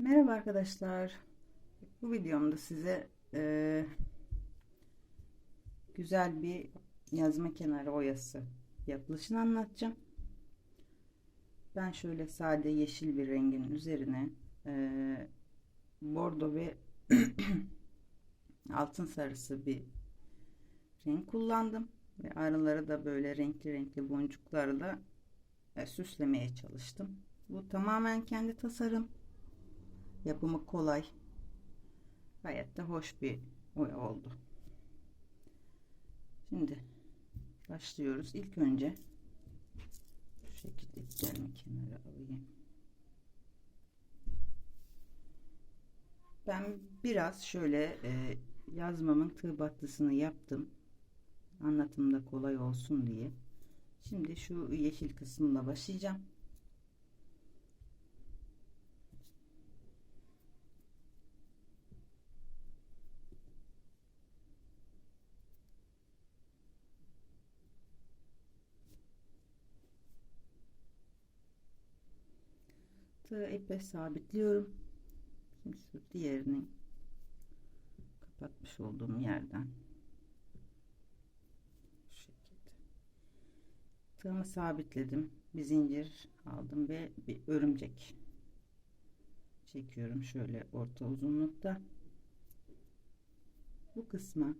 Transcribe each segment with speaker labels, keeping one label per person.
Speaker 1: Merhaba arkadaşlar. Bu videomda size e, güzel bir yazma kenarı oyası yapılışını anlatacağım. Ben şöyle sade yeşil bir rengin üzerine e, bordo ve altın sarısı bir renk kullandım ve aralara da böyle renkli renkli boncuklarla e, süslemeye çalıştım. Bu tamamen kendi tasarım. Yapımı kolay. Gayet de hoş bir oya oldu. Şimdi başlıyoruz. İlk önce şu şekilde iplerimi kenara alayım. Ben biraz şöyle e, yazmamın tığ battısını yaptım. Anlatımda kolay olsun diye. Şimdi şu yeşil kısmına başlayacağım. Tığı ipe sabitliyorum. Şimdi şu diğerini kapatmış olduğum yerden şu şekilde tığımı sabitledim. Bir zincir aldım ve bir örümcek çekiyorum şöyle orta uzunlukta. Bu kısma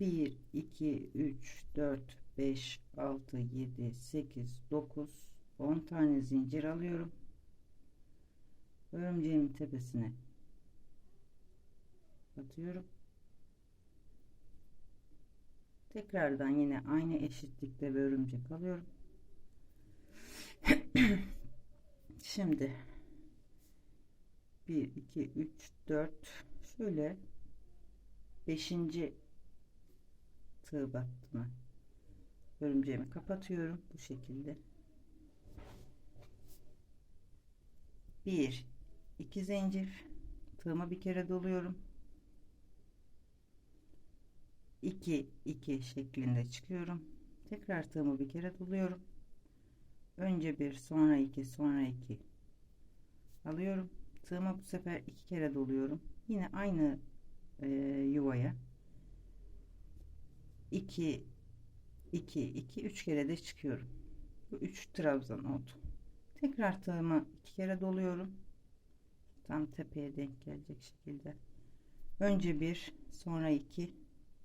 Speaker 1: 1 2 3 4 5 6 7 8 9 10 tane zincir alıyorum örümceğimin tepesine batıyorum. Tekrardan yine aynı eşitlikte bir örümcek alıyorum. Şimdi 1 2 3 4 şöyle 5. tığ battımı örümceğimi kapatıyorum bu şekilde. 1 2 zincir tığımı bir kere doluyorum. 2 2 şeklinde çıkıyorum. Tekrar tığımı bir kere doluyorum. Önce bir sonra iki sonra iki alıyorum. Tığımı bu sefer iki kere doluyorum. Yine aynı e, yuvaya. 2 2 2 3 kere de çıkıyorum. Bu 3 trabzan oldu. Tekrar tığımı iki kere doluyorum tam tepeye denk gelecek şekilde. Önce bir sonra iki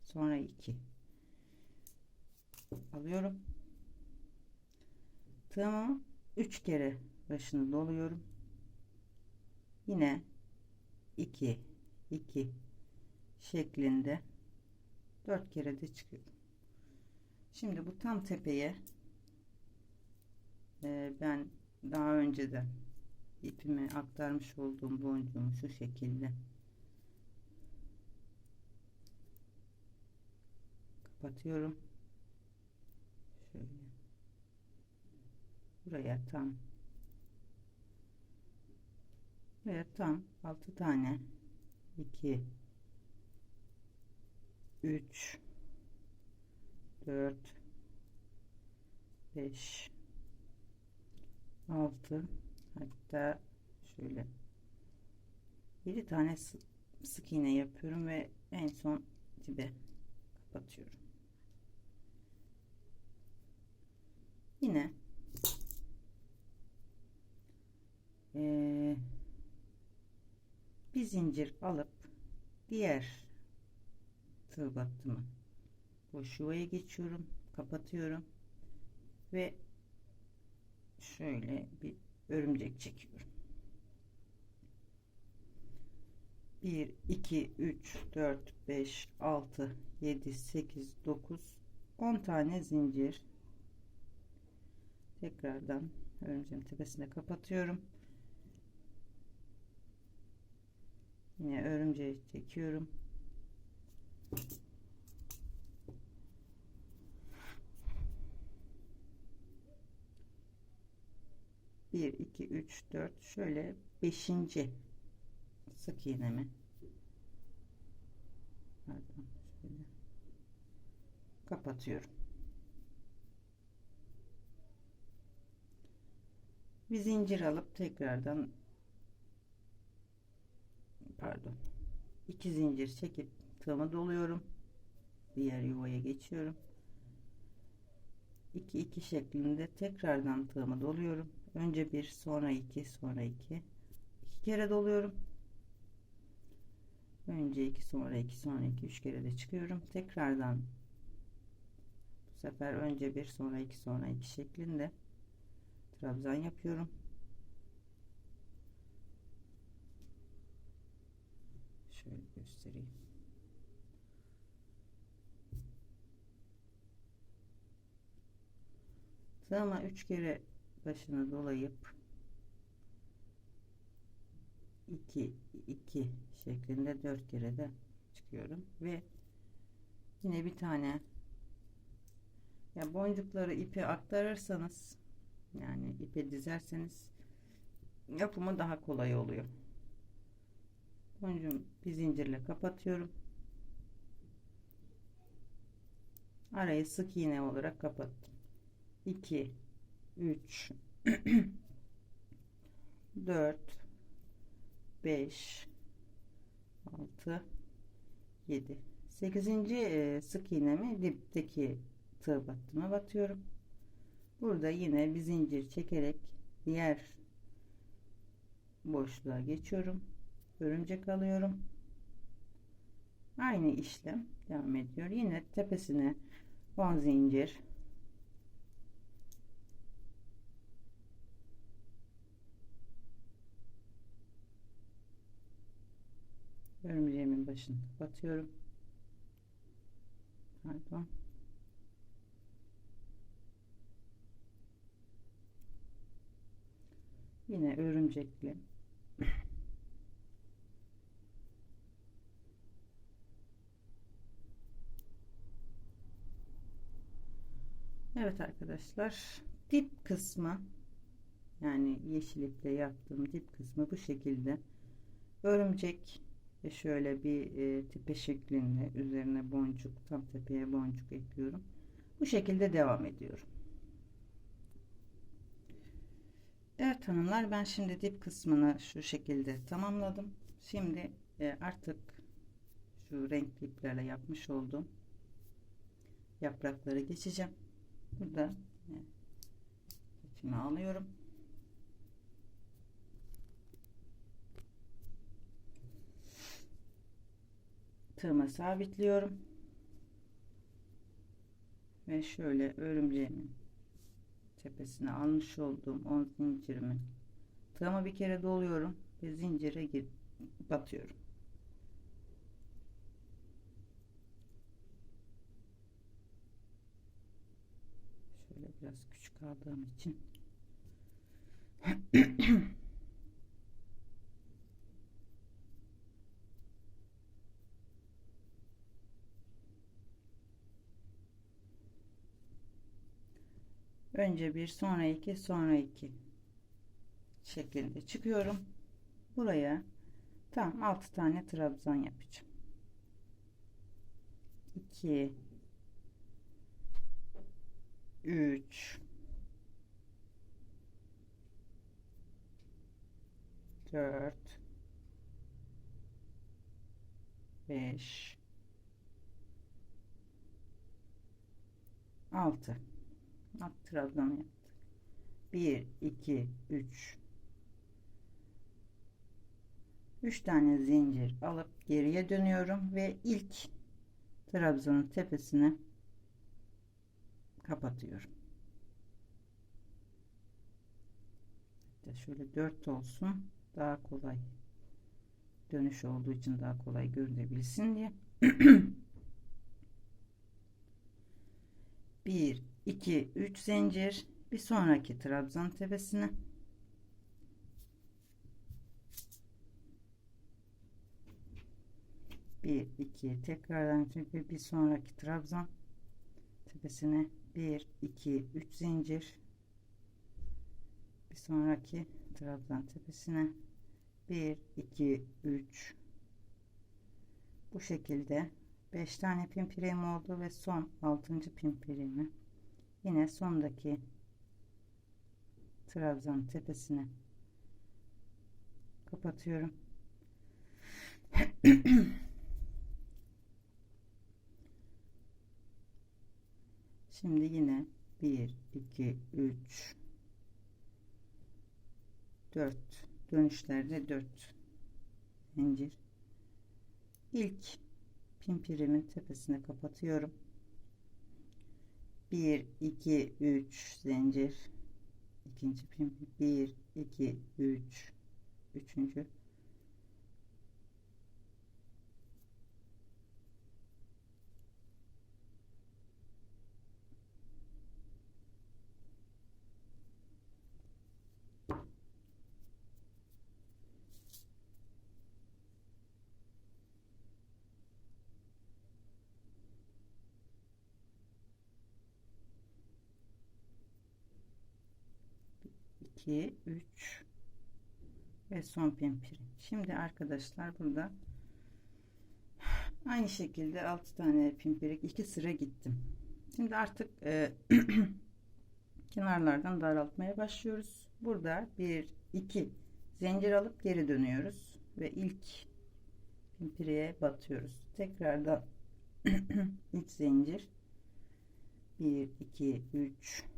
Speaker 1: sonra iki. Alıyorum. Tığımı üç kere başını doluyorum. Yine 2 2 şeklinde dört kere de çıkıyorum. Şimdi bu tam tepeye e, ben daha önceden ipime aktarmış olduğum boncuğumu şu şekilde. Kapatıyorum. Şöyle. Buraya tam. Buraya tam 6 tane. 2 3 4 5 6 hatta şöyle 7 tane sık iğne yapıyorum ve en son dibe kapatıyorum. Yine bir zincir alıp diğer tığ battımı boş yuvaya geçiyorum kapatıyorum ve şöyle bir örümcek çekiyorum. 1 2 3 4 5 6 7 8 9 10 tane zincir. Tekrardan örümceğin tepesine kapatıyorum. Yine örümceği çekiyorum bir iki üç dört. Şöyle beşinci sık iğnemi pardon şöyle. Kapatıyorum. Bir zincir alıp tekrardan pardon 2 zincir çekip tığımı doluyorum. Diğer yuvaya geçiyorum. 2 2 şeklinde tekrardan tığımı doluyorum önce bir sonra iki sonra iki. İki kere doluyorum. Önce iki sonra iki sonra iki üç kere de çıkıyorum. Tekrardan bu sefer önce bir sonra iki sonra iki şeklinde trabzan yapıyorum. Şöyle göstereyim. Tığıma üç kere başını dolayıp 2 2 şeklinde 4 kere de çıkıyorum ve yine bir tane ya boncukları ipe aktarırsanız yani ipe dizerseniz yapımı daha kolay oluyor. Boncuğum bir zincirle kapatıyorum. Arayı sık iğne olarak kapattım. 2 3 4 5 6 7 8. sık iğnemi dipteki tığ battıma batıyorum. Burada yine bir zincir çekerek diğer boşluğa geçiyorum. Örümcek alıyorum. Aynı işlem devam ediyor. Yine tepesine 10 zincir örümceğimin başını batıyorum. Pardon. Yine örümcekli Evet arkadaşlar dip kısmı yani yeşil iple yaptığım dip kısmı bu şekilde örümcek ve şöyle bir e, tipe şeklinde üzerine boncuk tam tepeye boncuk ekliyorum. Bu şekilde devam ediyorum. Evet hanımlar ben şimdi dip kısmını şu şekilde tamamladım. Şimdi e, artık şu renkli iplerle yapmış olduğum yaprakları geçeceğim. Burada ipimi alıyorum tığıma sabitliyorum. Ve şöyle örümceğimin tepesine almış olduğum 10 zincirimi tığıma bir kere doluyorum ve zincire gir batıyorum. Şöyle biraz küçük aldığım için önce bir sonra iki sonra iki şeklinde çıkıyorum. Buraya tam 6 tane trabzan yapacağım. 2 3 4 5 6 alt trabzan yaptık. 1 2 3 3 tane zincir alıp geriye dönüyorum ve ilk trabzanın tepesine kapatıyorum. Hatta şöyle 4 olsun daha kolay dönüş olduğu için daha kolay görünebilsin diye. 1 2 3 zincir. Bir sonraki trabzan tepesine. Bir iki tekrardan çünkü bir sonraki trabzan tepesine. 1 2 3 zincir. Bir sonraki trabzan tepesine. 1 2 3 bu şekilde 5 tane pimpirem oldu ve son 6. pimpiremi yine sondaki trabzan tepesine kapatıyorum. Şimdi yine 1 2 3 4 dönüşlerde 4 zincir. İlk pimpirimin tepesine kapatıyorum 1 2 3 zincir. İkinci pimpir 1 2 3 üçüncü iki üç ve son pimpirim. Şimdi arkadaşlar burada aynı şekilde 6 tane pimpirik iki sıra gittim. Şimdi artık e, kenarlardan daraltmaya başlıyoruz. Burada bir iki zincir alıp geri dönüyoruz ve ilk pimpiriye batıyoruz. Tekrardan 3 zincir 1 2 3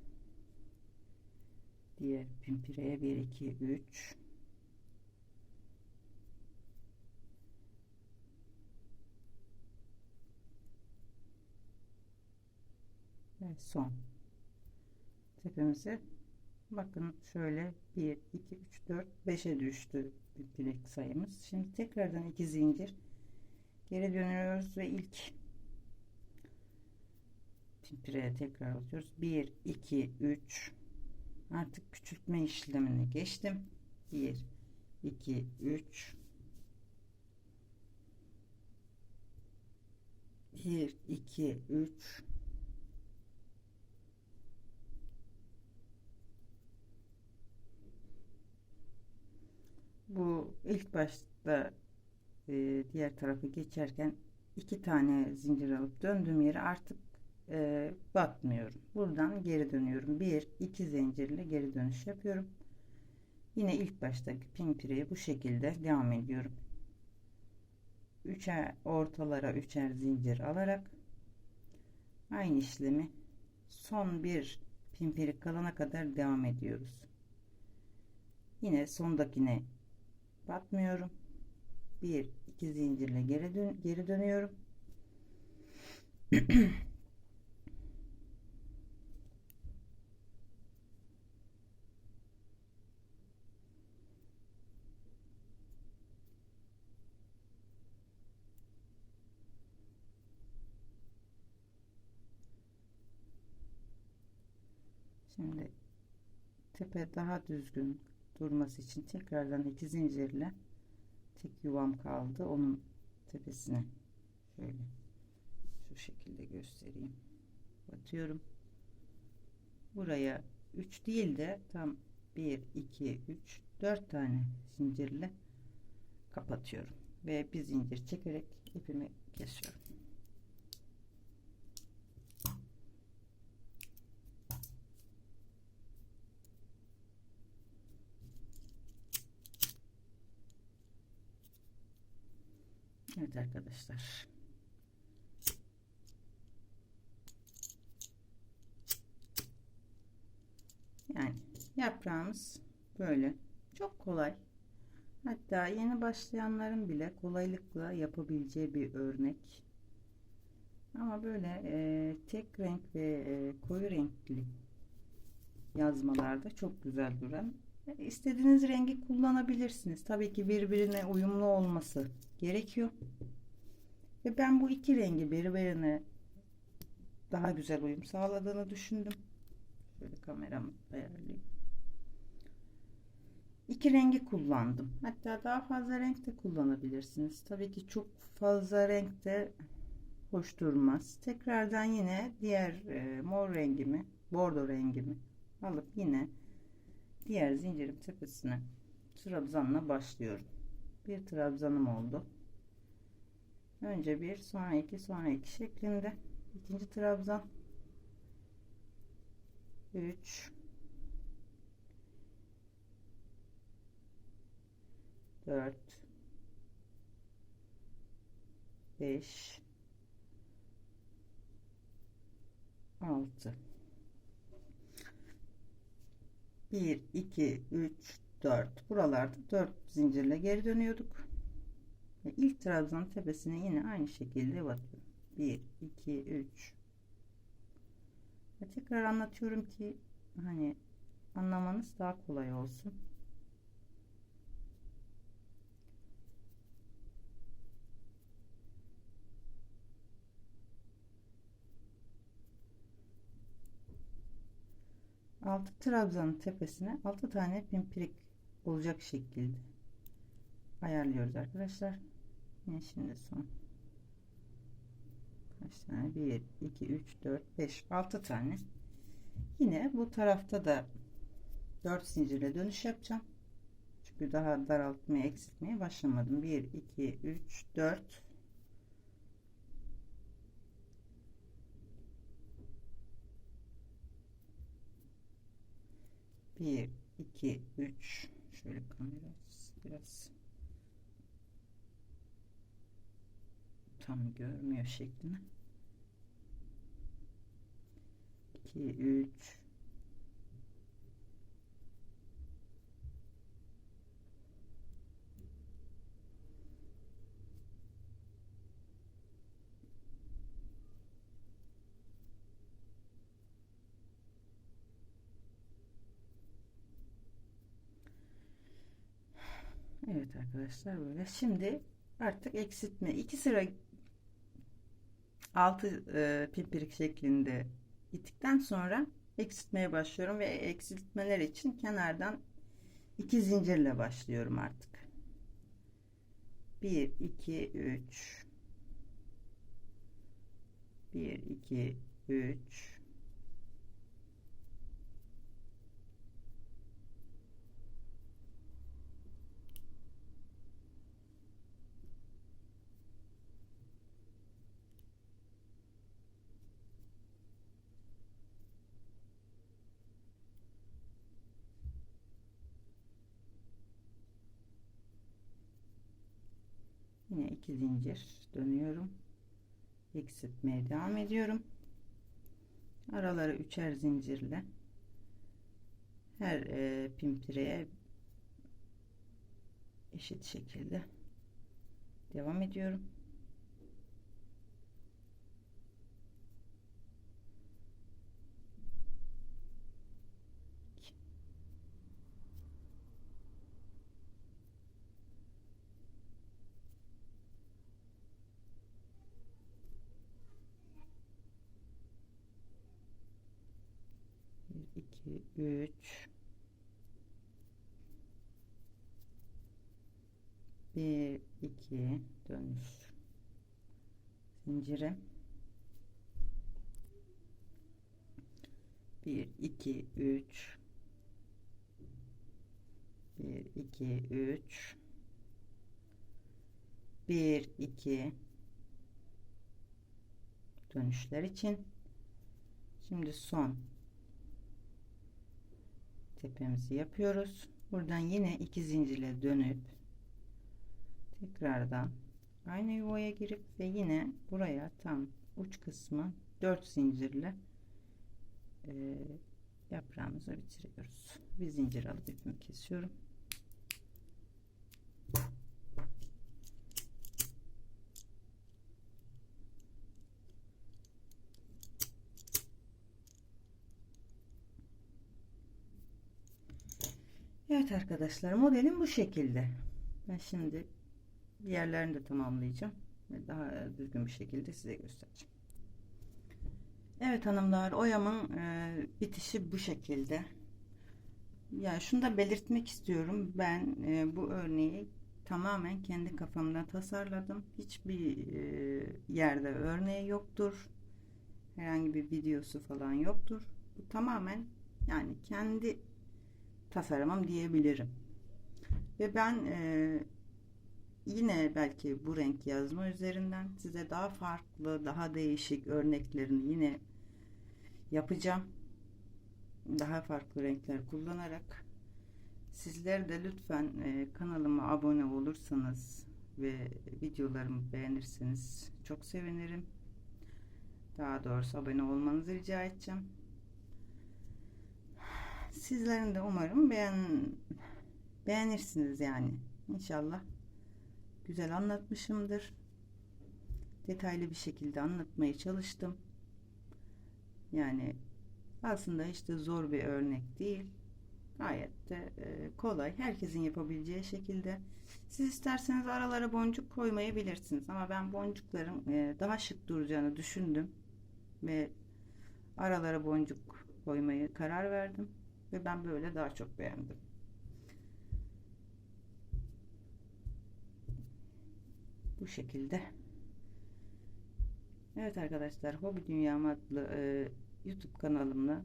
Speaker 1: diğer pimpireye 1 2 3 ve son. Tepemize bakın şöyle 1 2 3 4 5'e düştü pimpirek sayımız. Şimdi tekrardan iki zincir. Geri dönüyoruz ve ilk pimpireye tekrar atıyoruz. 1 2 3 artık küçültme işlemini geçtim. 1 2 3 1 2 3 bu ilk başta e, diğer tarafı geçerken iki tane zincir alıp döndüğüm yere artık e, batmıyorum. Buradan geri dönüyorum. Bir, iki zincirle geri dönüş yapıyorum. Yine ilk baştaki pimpireye bu şekilde devam ediyorum. Üçer ortalara üçer zincir alarak aynı işlemi son bir pimpiri kalana kadar devam ediyoruz. Yine sondakine batmıyorum. Bir iki zincirle geri dön geri dönüyorum. Şimdi tepe daha düzgün durması için tekrardan iki zincirle tek yuvam kaldı. Onun tepesine şöyle şu şekilde göstereyim. Batıyorum. Buraya 3 değil de tam 1 2 3 4 tane zincirle kapatıyorum ve bir zincir çekerek ipimi kesiyorum. Evet arkadaşlar. Yani yaprağımız böyle. Çok kolay. Hatta yeni başlayanların bile kolaylıkla yapabileceği bir örnek. Ama böyle e, tek renk ve e, koyu renkli yazmalarda çok güzel duran. İstediğiniz rengi kullanabilirsiniz. Tabii ki birbirine uyumlu olması gerekiyor. Ve ben bu iki rengi birbirine daha güzel uyum sağladığını düşündüm. Şöyle kameramı ayarlayayım. İki rengi kullandım. Hatta daha fazla renk de kullanabilirsiniz. Tabii ki çok fazla renk de hoş durmaz. Tekrardan yine diğer e, mor rengimi, bordo rengimi alıp yine diğer zincirin tepesine trabzanla başlıyorum. Bir trabzanım oldu. Önce bir, sonra iki, sonra iki şeklinde. İkinci trabzan. 3 4 5 6 1 2 3 4 buralarda 4 zincirle geri dönüyorduk. Ve ilk trabzanın tepesine yine aynı şekilde batıyorum 1 2 3 ve tekrar anlatıyorum ki hani anlamanız daha kolay olsun altı trabzanın tepesine 6 tane pimpirik olacak şekilde ayarlıyoruz arkadaşlar. Yine şimdi son kaç tane? 1 2 3 4 5 6 tane. Yine bu tarafta da 4 zincirle dönüş yapacağım. Çünkü daha daraltmaya eksiltmeye başlamadım. 1 2 3 4 1 2 3 şöyle kamera biraz. Tam görmüyor şeklini. 2 3 Evet arkadaşlar böyle. Şimdi artık eksiltme. iki sıra altı e, pipirik şeklinde ittikten sonra eksiltmeye başlıyorum ve eksiltmeler için kenardan iki zincirle başlıyorum artık. 1 2 3 1 2 3 yine iki zincir dönüyorum. Eksiltmeye devam ediyorum. Araları üçer zincirle her e, pimpireye eşit şekilde devam ediyorum Bir, iki, üç. Bir, iki dönüş zincire. Bir, iki, üç. Bir, iki, üç. Bir, iki dönüşler için. Şimdi son tepemizi yapıyoruz. Buradan yine iki zincirle dönüp tekrardan aynı yuvaya girip ve yine buraya tam uç kısmı 4 zincirle e, yaprağımızı bitiriyoruz. Bir zincir alıp ipimi kesiyorum. Evet arkadaşlar modelim bu şekilde. Ben şimdi diğerlerini de tamamlayacağım. Ve daha düzgün bir şekilde size göstereceğim. Evet hanımlar oyamın e, bitişi bu şekilde. Yani şunu da belirtmek istiyorum. Ben e, bu örneği tamamen kendi kafamda tasarladım. Hiçbir e, yerde örneği yoktur. Herhangi bir videosu falan yoktur. Bu tamamen yani kendi tasarımım diyebilirim. Ve ben e, yine belki bu renk yazma üzerinden size daha farklı, daha değişik örneklerini yine yapacağım. Daha farklı renkler kullanarak. Sizler de lütfen e, kanalıma abone olursanız, ve videolarımı beğenirseniz çok sevinirim. Daha doğrusu abone olmanızı rica edeceğim. Sizlerin de umarım beğen beğenirsiniz yani. İnşallah güzel anlatmışımdır. Detaylı bir şekilde anlatmaya çalıştım. Yani aslında işte zor bir örnek değil. Gayet de e, kolay. Herkesin yapabileceği şekilde. Siz isterseniz aralara boncuk koymayabilirsiniz. Ama ben boncukların e, daha şık duracağını düşündüm. Ve aralara boncuk koymayı karar verdim. Ve ben böyle daha çok beğendim. Bu şekilde. Evet arkadaşlar Hobi Dünyam adlı e, YouTube kanalımla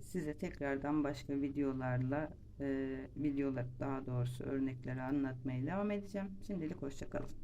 Speaker 1: size tekrardan başka videolarla e, videolar daha doğrusu örnekleri anlatmaya devam edeceğim. Şimdilik hoşçakalın.